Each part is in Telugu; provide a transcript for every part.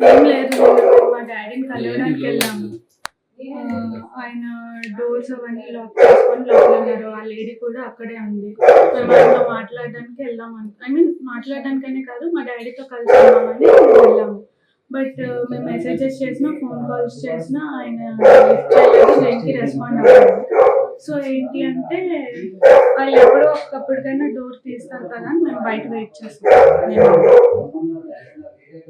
ఏం లేదు. మా డాడీని కలవడానికి వెళ్ళాము. ఆయన డోర్స్ అవన్నీ లాక్ చేసుకొని లోపల ఉన్నారు ఆ లేడీ కూడా అక్కడే ఉంది. మేము ఆయనతో మాట్లాడడానికి వెళ్ళాం ఐ మీన్ మాట్లాడడానికనే కాదు మా డాడీతో కలిసి ఉన్నామని వెళ్ళాము బట్ మేము మెసేజెస్ చేసినా ఫోన్ కాల్స్ చేసినా ఆయన లిఫ్ట్ చేయలేదు దేనికి రెస్పాండ్ అవ్వలేదు. సో ఏంటి అంటే వాళ్ళు ఎప్పుడో ఒక్కప్పటికైనా డోర్ తీస్తారు కదా అని మేము బయట వెయిట్ చేస్తాం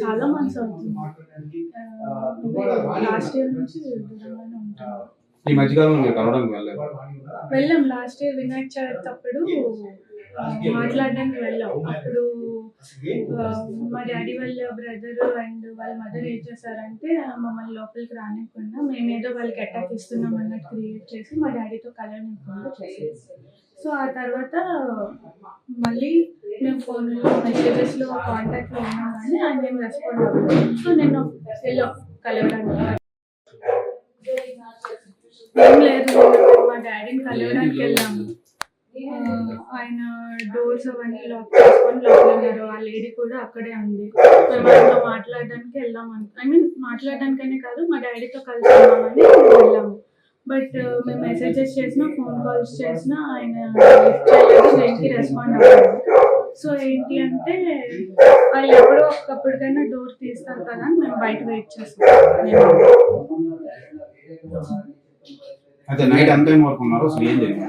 చాలా మంత్స్ అవుతుంది. లాస్ట్ ఇయర్ నుంచి దూరంగానే ఈ మధ్యకాలంలో కలవడానికి వెళ్ళాం. లాస్ట్ ఇయర్ వినాయక చవితి అప్పుడు మాట్లాడడానికి వెళ్ళాం. అప్పుడు మా డాడీ వాళ్ళ బ్రదర్ అండ్ వాళ్ళ మదర్ ఏం చేశారంటే మమ్మల్ని లోపలికి రానివ్వకుండా మేమేదో వాళ్ళకి అటాక్ ఇస్తున్నాం అన్నట్టు క్రియేట్ చేసి మా డాడీతో కలవనివ్వకుండా చేసేది సో ఆ తర్వాత మళ్ళీ మేము ఫోన్లో మెసేజెస్లో కాంటాక్ట్లో ఉన్నాం కానీ ఆయన ఏం రెస్పాండ్ అవ్వలేదు. సో నేను వెళ్ళా కలవడానికి ఏం లేదు మా డాడీని కలవడానికి వెళ్ళాము. ఆయన డోర్స్ అవన్నీ లాక్ చేసుకొని లోపలన్నారు ఆ లేడీ కూడా అక్కడే ఉంది. మేము ఆయనతో మాట్లాడడానికి వెళ్దాం ఐ మీన్ మాట్లాడడానికనే కాదు మా డాడీతో కలిసి ఉన్నామని వెళ్ళాము బట్ uh, మేము మెసేజెస్ చేసినా ఫోన్ కాల్స్ చేసినా ఆయన లిఫ్ట్ చేయలేదు దేనికి రెస్పాండ్ అవ్వలేదు. సో ఏంటి అంటే వాళ్ళు ఎప్పుడో ఒక్కప్పటికైనా డోర్ తీస్తారు కదా అని మేము బయట వెయిట్ చేస్తాం అయితే నైట్ అంతా వరకు ఉన్నారు? అసలు ఏం జరిగింది?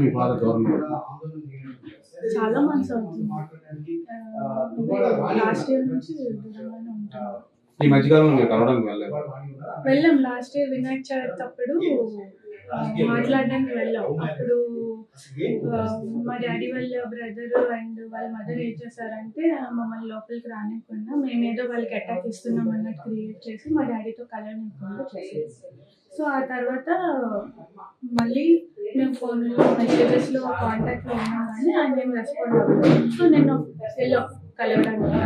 మీ ఫాదర్ చాలా మంత్స్ అవుతుంది. లాస్ట్ ఇయర్ నుంచి ఈ మధ్యకాలంలో మీరు కలవడానికి వెళ్ళలేదు? వెళ్ళాం. లాస్ట్ ఇయర్ వినాయక చవితి అప్పుడు మాట్లాడడానికి వెళ్ళాం. అప్పుడు మా డాడీ వాళ్ళ బ్రదర్ అండ్ వాళ్ళ మదర్ ఏం చేశారంటే మమ్మల్ని లోపలికి రానివ్వకుండా మేమేదో వాళ్ళకి అటాక్ ఇస్తున్నాం అన్నట్టు క్రియేట్ చేసి మా డాడీతో కలవనివ్వకుండా చేసేది. సో ఆ తర్వాత మళ్ళీ మేము ఫోన్లో మెసేజెస్లో కాంటాక్ట్లో ఉన్నాం కానీ ఆయన ఏం రెస్పాండ్ అవ్వలేదు. సో నేను వెళ్ళాం కలవడానికి.